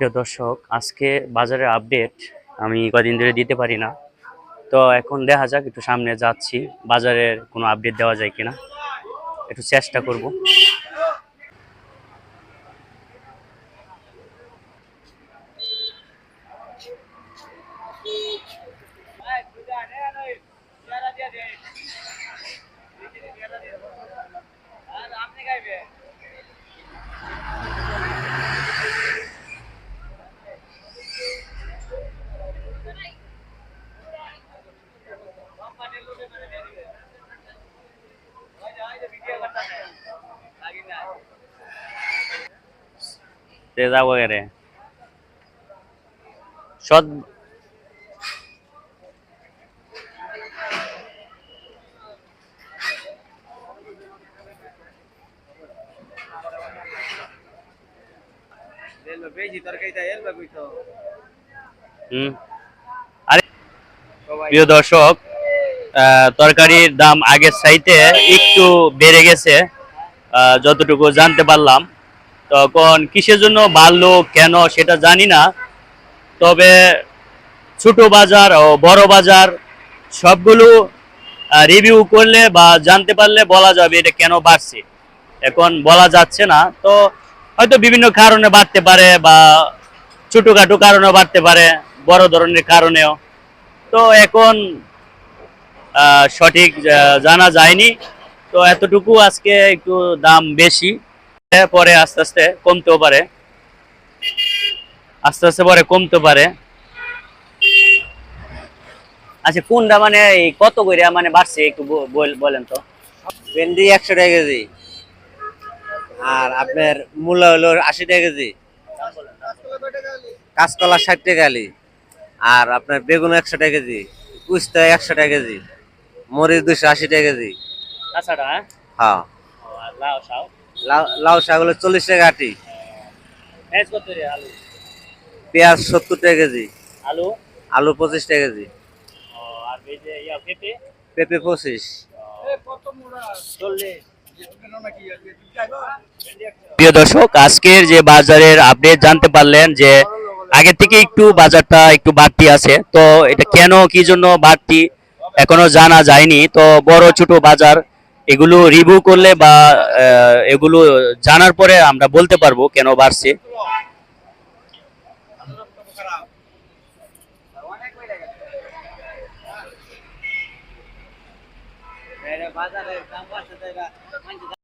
প্রিয় দর্শক, আজকে বাজারের আপডেট আমি কদিন ধরে দিতে পারি না। তো এখন দেখা যাক, একটু সামনে যাচ্ছি, বাজারের কোনো আপডেট দেওয়া যায় কিনা। একটু চেষ্টা করব। ते जा वगैरे शोध বেশি তরকারিটা এলবা কইতো হুম আরে প্রিয় দর্শক আহ, তরকারির দাম আগের চাইতে একটু বেড়ে গেছে আহ, যতটুকু জানতে পারলাম তখন কিসের জন্য বাড়লো, কেন সেটা জানি না। তবে ছোট বাজার ও বড় বাজার সবগুলো রিভিউ করলে বা জানতে পারলে বলা যাবে এটা কেন বাড়ছে। এখন বলা যাচ্ছে না, তো হয়তো বিভিন্ন কারণে বাড়তে পারে বা ছোটখাটো কারণে বাড়তে পারে, বড় ধরনের কারণেও। তো এখন সঠিক জানা যায়নি। তো এতটুকু আজকে একটু দাম বেশি। পরে আস্তে আস্তে কমতেও পারে। আস্তে আস্তে পরে কমতে পারে। আচ্ছা কোনটা মানে কত করে মানে বাড়ছে একটু বলেন তো। ভেন্ডি একশো টাকা কেজি। আর আপনার মূলা হলো আশি টাকা কেজি। কাঁচকলা ষাট টাকা আলি আর আপনার বেগুন একশো টাকা কেজি। উস্তা একশো টাকা কেজি। মরিচ দুশো আশি টাকা কেজি। হ্যাঁ? হ্যাঁ। লাউ লাউ লাউ শাক হলো চল্লিশ টাকা আটি। পেঁয়াজ সত্তর টাকা কেজি। আলু? আলু পঁচিশ টাকা কেজি। পেঁপে? পঁচিশ। প্রিয় দর্শক আজকের যে বাজারের আপডেট জানতে পারলেন যে আগে থেকে একটু বাজারটা একটু বাড়তি আছে। তো এটা কেন কি জন্য বাড়তি এখনও জানা যায়নি। তো বড় ছোট বাজার এগুলো রিভিউ করলে বা এগুলো জানার পরে আমরা বলতে পারব কেন বাড়ছে।